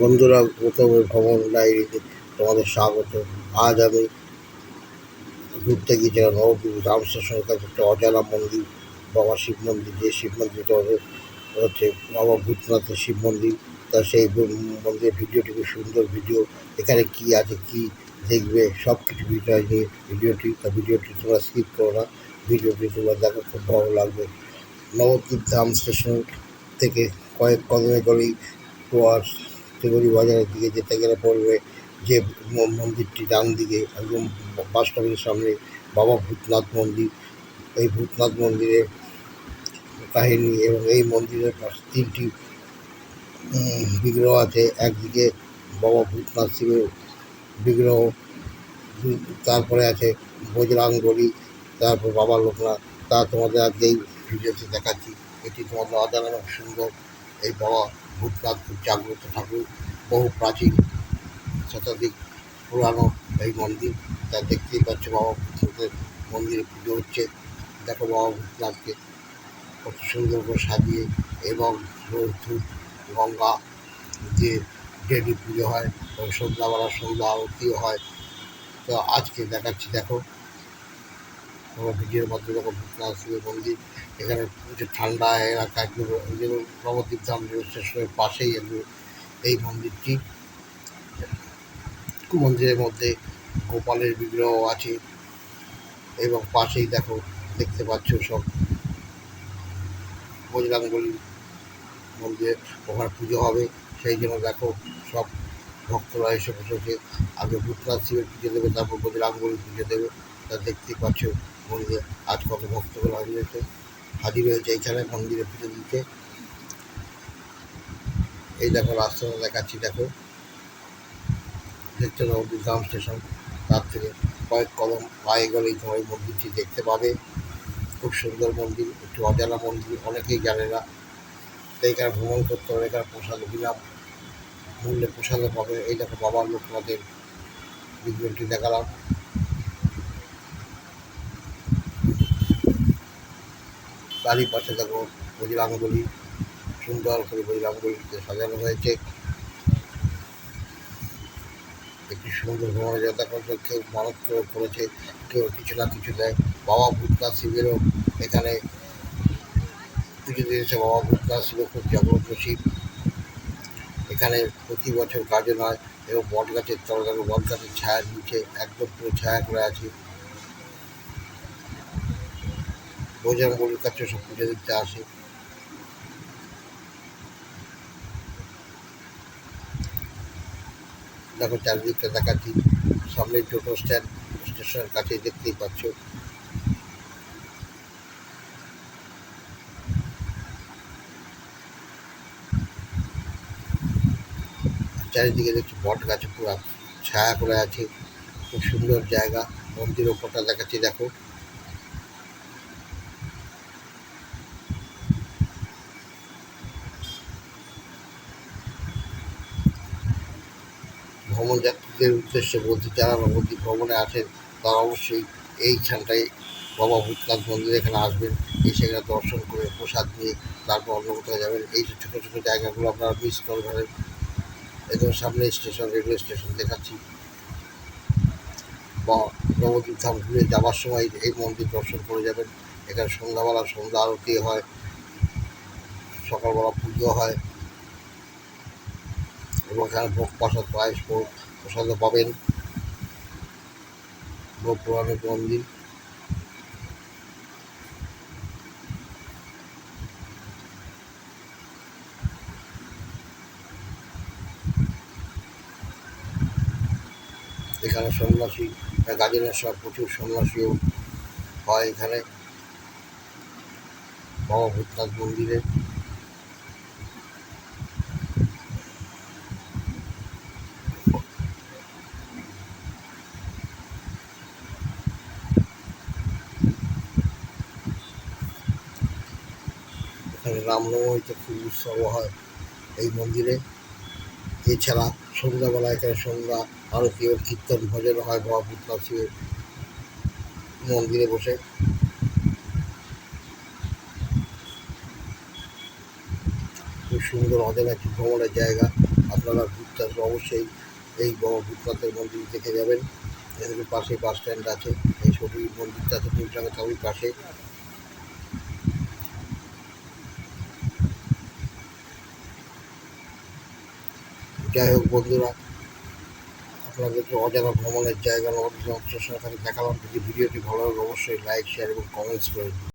বন্ধুরা, প্রথমে ভ্রমণ ডায়েরিতে তোমাদের স্বাগত। আজ আমি ঘুরতে গিয়েছিলাম নবদ্বীপ রাম স্টেশনের কাছে একটা অজানা মন্দির, বাবা শিব মন্দির, যে শিব মন্দিরটা হচ্ছে বাবা ভূতনাথের শিব মন্দির, তা সেই মন্দিরের ভিডিওটি খুব সুন্দর ভিডিও। এখানে কি আছে, কি দেখবে সব কিছু বিষয় নিয়ে ভিডিওটি, তা ভিডিওটি তোমরা স্কিপ করো না। ভিডিওটি তোমরা দেখো, খুব ভালো লাগবে। নবদ্বীপ ধাম স্টেশন থেকে কয়েক কদমে করেই তোমার তেগুড়ি বাজারের দিকে যেতে গেলে পড়বে যে মন্দিরটি ডান দিকে একদম বাস স্টপের সামনে বাবা ভূতনাথ মন্দির। এই ভূতনাথ মন্দিরের কাহিনী এবং এই মন্দিরের পাশে তিনটি বিগ্রহ আছে। একদিকে বাবা ভূতনাথ শিবের বিগ্রহ তারপরে আছে বজরাঙ্গলি তারপর বাবা লোকনাথ। তা তোমাদের আজকে এই ভিডিওতে দেখাচ্ছি। এটি তোমাদের অজানা সুন্দর। এই বাবা ভূতনাথ জাগ্রত ঠাকুর, বহু প্রাচীন শতাধিক পুরানো এই মন্দির। তা দেখতেই পাচ্ছ বাবা ভূতনাথের মন্দিরে পুজো হচ্ছে। দেখো বাবা ভূতনাথকে কত সুন্দর করে সাজিয়ে এবং ধূপ গঙ্গা দিয়ে ডেলি পুজো হয় এবং সন্ধ্যাবেলা সন্ধ্যা আরতিও হয়। তো আজকে দেখাচ্ছি, দেখো তোমার ভিডিওর মাধ্যমে দেখো ভূতনাথ শিবের মন্দির এখানে যে ঠান্ডা এলাকা একদম যেমন নবদ্বীপ ধাম রেল স্টেশনের পাশেই একদম এই মন্দিরটি। মন্দিরের মধ্যে গোপালের বিগ্রহ আছে এবং পাশেই দেখো দেখতে পাচ্ছ সব বজরাঙ্গলি মন্দিরে ওখানে পুজো হবে। সেই জন্য দেখো সব ভক্তরা এসে বসেছে। আগে ভূতনাথ শিবের পুজো দেবে, তারপর বজরাঙ্গলি পুজো দেবে। তা দেখতেই পাচ্ছ মন্দিরে আজ কত ভক্তগুলো হাজির হয়েছে হাজির হয়েছে এইখানে মন্দিরে পুজো দিতে। এই দেখো রাস্তাটা দেখাচ্ছি, দেখো। দেখতে নবদ্বীপ গ্রাম স্টেশন। তার থেকে কয়েক কদম পায়ে গেলেই তোমার মন্দিরটি দেখতে পাবে। খুব সুন্দর মন্দির, একটু অজানা মন্দির, অনেকেই জানে না। তো এখানে ভ্রমণ করতে হবে এখানে প্রসাদ বিনা মূল্যে প্রসাদও পাবে। এই দেখো, বাবার লোকনাথের বিগ্রহটি দেখালাম। তারই পাশে দেখো বজরাঙ্গলি সুন্দর করে বজরাঙ্গলিতে সাজানো হয়েছে। একটি সুন্দর যাত্রা করছে কেউ মানত করেছে, কেউ কিছু না কিছু দেয় বাবা ভূতনাথ শিবেরও এখানে পুজো দিয়েছে, বাবা ভূতনাথ শিবের খুব জাগ্রত শিব। এখানে প্রতি বছর গাজন হয় এবং বট গাছের তলা বট গাছের ছায়ার নিচে একদম পুরো ছায়া করে আছে। বজরঙ্গলির কাছে সব পুজো দিতে আসে। দেখো চারিদিকটা দেখাচ্ছি। সামনে টোটো স্ট্যান্ড, স্টেশনের কাছে দেখতেই পাচ্ছ। চারিদিকে দেখছি বট গাছে, পুরো ছায়া করে আছে। খুব সুন্দর জায়গা। মন্দির ওপরটা দেখাচ্ছি, দেখো। ভ্রমণ যাত্রীদের উদ্দেশ্যে বলতে যারা নবদ্বীপ ভ্রমণে আসেন, তারা অবশ্যই এই এইখানটায় বাবা ভূতনাথ মন্দির এখানে আসবেন। এই সেখানে দর্শন করে প্রসাদ নিয়ে তারপর অন্য কোথাও যাবেন। এই যে ছোটো ছোটো জায়গাগুলো আপনারা মিস করবেন একদম সামনে স্টেশন রেলওয়ে স্টেশন দেখাচ্ছি। বা নবদ্বীপ ধাম ঘুরে যাওয়ার সময় এই মন্দির দর্শন করে যাবেন। এখানে সন্ধ্যাবেলা সন্ধ্যা আরতি হয়, সকালবেলা পুজো হয়। এবং এখানে ভোগ প্রসাদ পায়েস ভোগ প্রসাদও পাবেন। বহু পুরানো মন্দির এখানে সন্ন্যাসী গাজনের সব প্রচুর সন্ন্যাসীও হয় এখানে। বাবা ভূতনাথ মন্দিরে এখানে রামনবমীতে খুব উৎসব হয় এই মন্দিরে। এছাড়া সন্ধ্যাবেলা এখানে সন্ধ্যা আরতি ও কীর্তন ভজন হয় শিবের মন্দিরে বসে। খুব সুন্দর অজানা একটি ভ্রমণের জায়গা। আপনারা ঘুরতে আসলে অবশ্যই এই বাবা মন্দির দেখে যাবেন। এদের পাশে বাস স্ট্যান্ড আছে, এই ছবি মন্দিরটা আছে নিমডাঙ্গা চাউরির পাশে যাই হোক বন্ধুরা, আপনাদেরকে অজানা ভ্রমণের জায়গা নবদ্বীপ স্টেশন এখানে দেখালাম যদি ভিডিওটি ভালো হবে অবশ্যই লাইক শেয়ার এবং কমেন্টস করুন